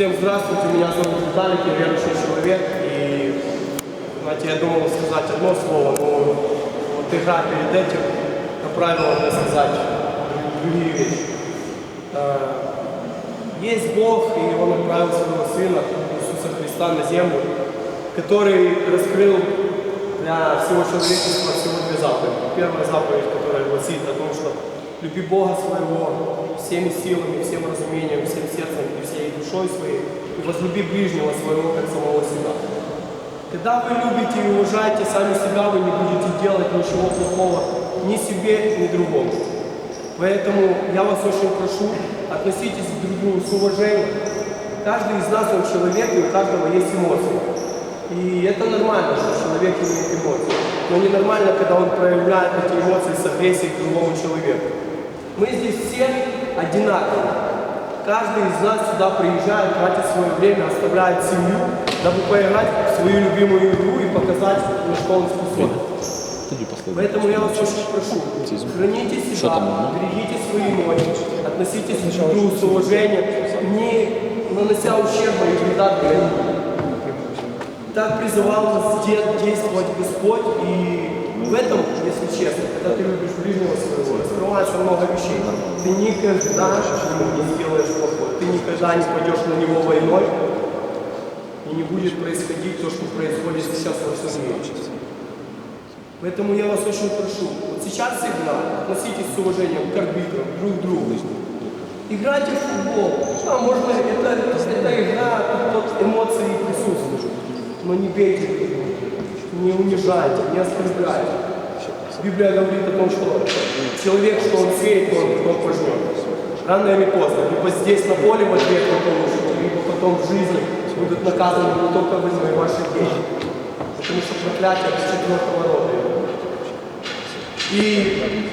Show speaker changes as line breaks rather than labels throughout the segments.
Всем здравствуйте, меня зовут Виталик, я верующий человек. И, знаете, я думал сказать одно слово, но вот игра перед этим направила меня сказать другие вещи. Э, Есть Бог, и Он отправил своего Сына, Иисуса Христа, на землю, который раскрыл для всего человечества всего две заповеди. Первая заповедь, которая гласит о том, что люби Бога своего всеми силами, всем разумением, всем сердцем и всей душой своей, и возлюби ближнего своего, как самого себя. Когда вы любите и уважаете сами себя, вы не будете делать ничего плохого ни себе, ни другому. Поэтому я вас очень прошу, относитесь друг к другу с уважением. Каждый из нас, он человек, и у каждого есть эмоции. И это нормально, что человек имеет эмоции. Но ненормально, когда он проявляет эти эмоции с агрессией к другому человеку. Мы здесь все одинаковые. Каждый из нас сюда приезжает, тратит свое время, оставляет семью, дабы поиграть в свою любимую игру и показать, на что он способен. Поэтому я вас очень прошу, храните себя, берегите свои ноги, относитесь к другу с уважением, не нанося ущерба и вреда. Так призывал нас де- действовать Господь, и в этом, если честно, когда ты любишь ближнего своего, раскрывается много вещей. Ты никогда ему не сделаешь плохое, ты никогда не пойдешь на него войной, и не будет происходить то, что происходит сейчас во всем мире. Поэтому я вас очень прошу, вот сейчас игра, относитесь с уважением к арбитрам, друг к другу. Играйте в футбол. Да, можно, это, это игра, тут эмоции присутствуют. Но не бейте друг друга, не унижайте, не оскорбляйте. Библия говорит о том, что человек, что он сеет, он потом пожнет. Рано или поздно, либо здесь на поле в ответ получите, либо потом в жизни будут наказаны не только вы, но и ваши дети. Потому что проклятие от четвертого рода. И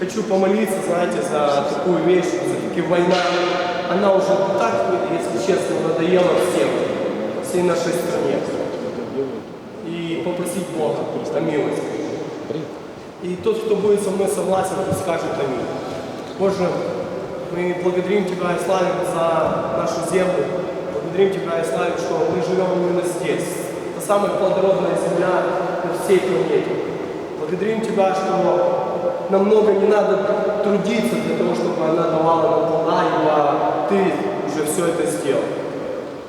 хочу помолиться, знаете, за такую вещь, все-таки война, она уже так, если честно, надоела всем, всей нашей стране. И попросить Бога о милости. И тот, кто будет со мной согласен, скажет аминь. Боже, мы благодарим Тебя и славим за нашу землю. Благодарим Тебя и славим, что мы живем именно здесь. Это самая плодородная земля на всей планете. Благодарим Тебя, что нам много не надо трудиться для того, чтобы она давала нам плода, ибо Ты уже все это сделал.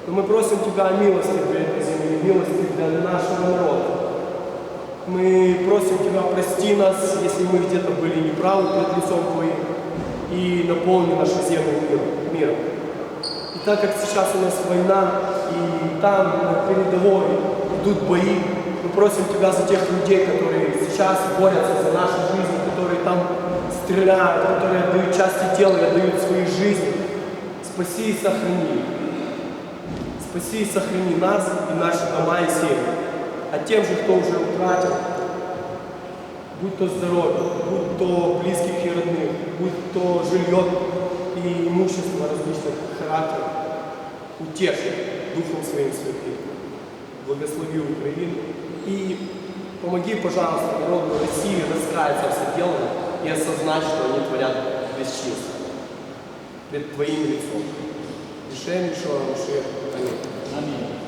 Но мы просим Тебя о милости для этой земли, милости для нашего народа. Мы просим Тебя, прости нас, если мы где-то были неправы перед лицом Твоим, и наполни нашу землю миром. миром. И так как сейчас у нас война, и там на передовой идут бои, мы просим Тебя за тех людей, которые сейчас борются за нашу жизнь, которые там стреляют, которые отдают части тела и отдают свои жизни. Спаси и сохрани. Спаси и сохрани нас и наши дома и семьи. А тем же, кто уже утратил, будь то здоровье, будь то близких и родных, будь то жилье и имущество различных характеров, утеши Духом Своим Святым. Благослови Украину и помоги, пожалуйста, народу России раскаяться в соделанном и осознать, что они творят бесчинство пред Твоим лицом. Решение Машех. Аминь.